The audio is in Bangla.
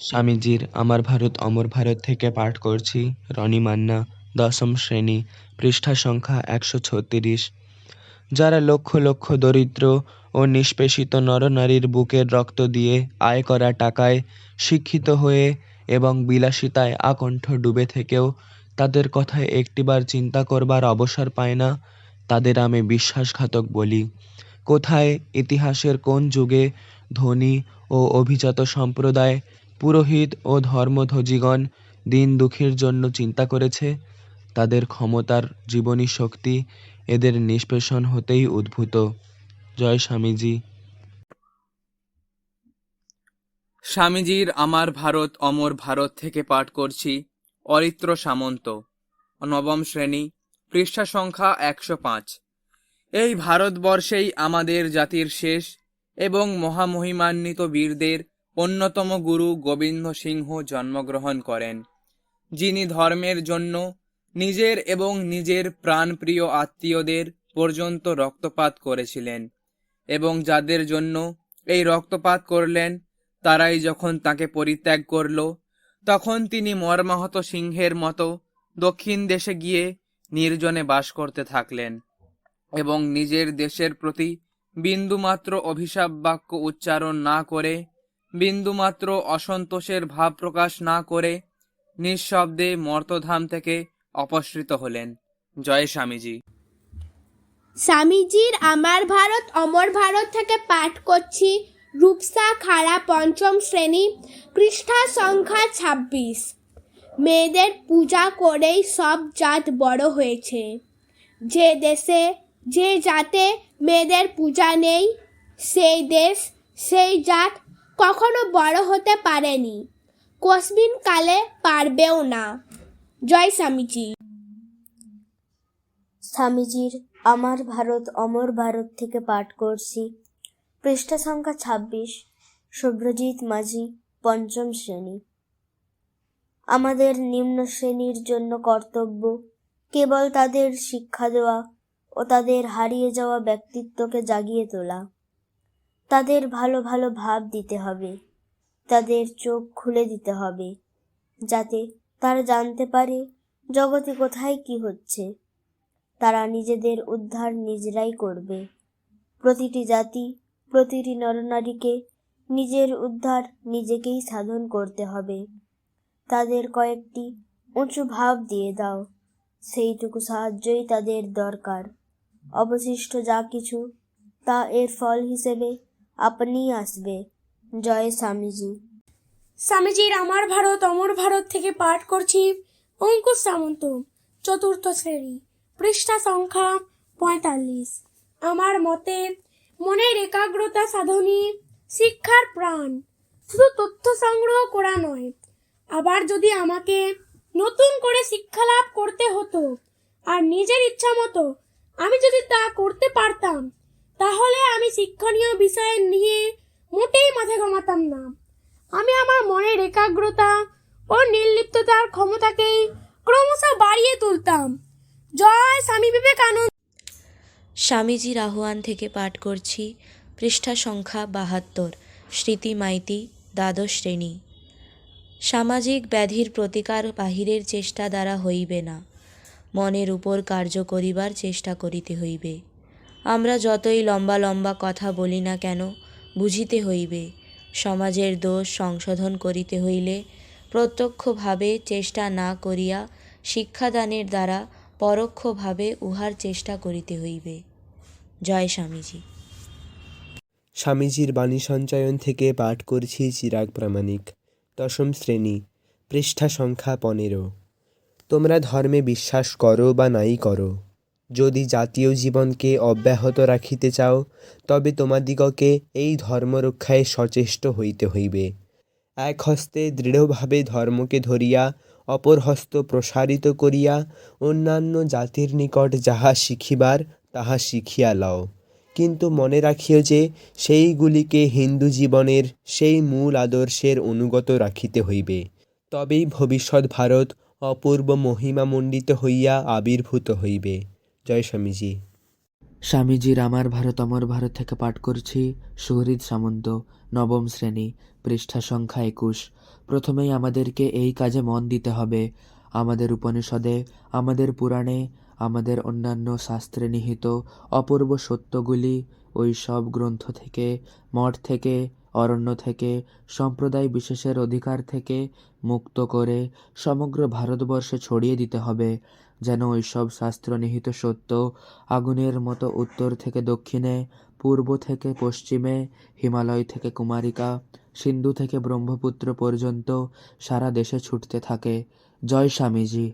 স্বামীজির আমার ভারত, অমর ভারত থেকে পাঠ করছি। রনি মান্না, দশম শ্রেণি, পৃষ্ঠা সংখ্যা একশো ছত্রিশ। যারা লক্ষ লক্ষ দরিদ্র ও নিষ্পেষিত নরনারীর বুকের রক্ত দিয়ে আয় করা টাকায় শিক্ষিত হয়ে এবং বিলাসিতায় আকণ্ঠ ডুবে থেকেও তাদের কথায় একটিবার চিন্তা করবার অবসর পায় না, তাদের আমি বিশ্বাসঘাতক বলি। কোথায় ইতিহাসের কোন যুগে ধনী ও অভিজাত সম্প্রদায় পুরোহিত ও ধর্মধ্বজিগণ দিন দুঃখীর জন্য চিন্তা করেছে, তাদের ক্ষমতার জীবনী শক্তি এদের নিষ্পেষণ হতেই উদ্ভূত। জয় স্বামীজি। স্বামীজির আমার ভারত অমর ভারত থেকে পাঠ করছি, অরিত্র সামন্ত, নবম শ্রেণি, পৃষ্ঠা সংখ্যা একশো পাঁচ। এই ভারতবর্ষেই আমাদের জাতির শেষ এবং মহামহিমান্বিত বীরদের অন্যতম গুরু গোবিন্দ সিংহ জন্মগ্রহণ করেন, যিনি ধর্মের জন্য নিজের এবং নিজের প্রাণপ্রিয় আত্মীয়দের পর্যন্ত রক্তপাত করেছিলেন এবং যাদের জন্য এই রক্তপাত করলেন, তারাই যখন তাকে পরিত্যাগ করল, তখন তিনি মর্মাহত সিংহের মতো দক্ষিণ দেশে গিয়ে নির্জনে বাস করতে থাকলেন এবং নিজের দেশের প্রতি বিন্দুমাত্র অভিশাপ বাক্য উচ্চারণ না করে বিন্দুমাত্র অসন্তোষের ভাব প্রকাশ না করে নিঃশব্দে মর্তধাম থেকে অপসৃত হলেন। জয় স্বামীজি। স্বামীজির আমার ভারত, অমর ভারত থেকে পাঠ করছি রূপসা খাড়া পঞ্চম শ্রেণি, পৃষ্ঠা সংখ্যা ছাব্বিশ। মেয়েদের পূজা করেই সব জাত বড় হয়েছে। যে দেশে যে জাতে মেয়েদের পূজা নেই, সেই দেশ, সেই জাত কখনো বড় হতে পারেনি। কোসবিন কালে পারবেও না। জয় স্বামীজি। স্বামীজির আমার ভারত, অমর ভারত থেকে পাঠ করছি। পৃষ্ঠা সংখ্যা ছাব্বিশ শুভ্রজিৎ মাঝি, পঞ্চম শ্রেণি। আমাদের নিম্ন শ্রেণির জন্য কর্তব্য কেবল তাদের শিক্ষা দেওয়া ও তাদের হারিয়ে যাওয়া ব্যক্তিত্বকে জাগিয়ে তোলা। তাদের ভালো ভালো ভাব দিতে হবে। তাদের চোখ খুলে দিতে হবে, যাতে তারা জানতে পারে জগতে কোথায় কি হচ্ছে। তারা নিজেদের উদ্ধার নিজেরাই করবে। প্রতিটি জাতি, প্রতিটি নরনারীকে নিজের উদ্ধার নিজেকেই সাধন করতে হবে। তাদের কয়েকটি উঁচু ভাব দিয়ে দাও, সেইটুকু সাহায্যই তাদের দরকার। অবশিষ্ট যা কিছু, তা এর ফল হিসেবে আপনিই আসবে। জয় স্বামীজি। স্বামীজির আমার ভারত, অমর ভারত থেকে পাঠ করছি অঙ্কুশ সামন্ত, চতুর্থ শ্রেণি, পৃষ্ঠা সংখ্যা পঁয়তাল্লিশ। আমার মতে মনের একাগ্রতা সাধনই শিক্ষার প্রাণ। শুধু তথ্য সংগ্রহ করা নয়, আবার যদি আমাকে নতুন করে শিক্ষা লাভ করতে হতো আর নিজের ইচ্ছা মতো আমি যদি তা করতে পারতাম তাহলে আমি শিক্ষণীয় বিষয় নিয়ে মোটেই মাথা ঘামাতাম না। আমি আমার মনের একাগ্রতা ও নির্লিপ্ততার ক্ষমতাকেই ক্রমশ বাড়িয়ে তুলতাম। জয় স্বামী বিবেকানন্দ। স্বামীজির আহ্বান থেকে পাঠ করছি, পৃষ্ঠা সংখ্যা বাহাত্তর, স্মৃতি মাইতি, দ্বাদশ শ্রেণি। সামাজিক ব্যাধির প্রতিকার বাহিরের চেষ্টা দ্বারা হইবে না। মনের উপর কার্য করিবার চেষ্টা করিতে হইবে। আমরা যতই লম্বা লম্বা কথা বলি না কেন, বুঝিতে হইবে, সমাজের দোষ সংশোধন করিতে হইলে প্রত্যক্ষভাবে চেষ্টা না করিয়া শিক্ষাদানের দ্বারা পরোক্ষভাবে উহার চেষ্টা করিতে হইবে। জয় স্বামীজি। স্বামীজির বাণী সঞ্চয়ন থেকে পাঠ করছি চিরাগ প্রামাণিক, দশম শ্রেণি, পৃষ্ঠা সংখ্যা পনেরো। তোমরা ধর্মে বিশ্বাস করো বা নাই করো। যদি জাতীয় জীবনকে অব্যাহত রাখিতে চাও, তবে তোমাদিগকে এই ধর্ম রক্ষায় সচেষ্ট হইতে হইবে। এক হস্তে দৃঢ়ভাবে ধর্মকে ধরিয়া অপর হস্ত প্রসারিত করিয়া, অন্যান্য জাতির নিকট যাহা শিখিবার, তাহা শিখিয়া লও। কিন্তু মনে রাখিও যে, সেইগুলিকে হিন্দু জীবনের সেই মূল আদর্শের অনুগত রাখিতে হইবে। তবেই ভবিষ্যৎ ভারত অপূর্ব মহিমামণ্ডিত হইয়া আবির্ভূত হইবে। জয় স্বামীজি। স্বামীজির আমার ভারত, অমর ভারত থেকে পাঠ করছি, সুহৃদ সামন্ত, নবম শ্রেণি, পৃষ্ঠা সংখ্যা একুশ। প্রথমেই আমাদেরকে এই কাজে মন দিতে হবে। আমাদের উপনিষদে, আমাদের পুরাণে, আমাদের অন্যান্য শাস্ত্রে নিহিত অপূর্ব সত্যগুলি ওই সব গ্রন্থ থেকে, মঠ থেকে, অরণ্য থেকে, সম্প্রদায় বিশেষের অধিকার থেকে মুক্ত করে সমগ্র ভারতবর্ষে ছড়িয়ে দিতে হবে। যেন ওইসব শাস্ত্র নিহিত সত্য আগুনের মতো উত্তর থেকে দক্ষিণে, পূর্ব থেকে পশ্চিমে, হিমালয় থেকে কুমারিকা, সিন্ধু থেকে ব্রহ্মপুত্র পর্যন্ত সারা দেশে ছুটতে থাকে। জয় স্বামীজি।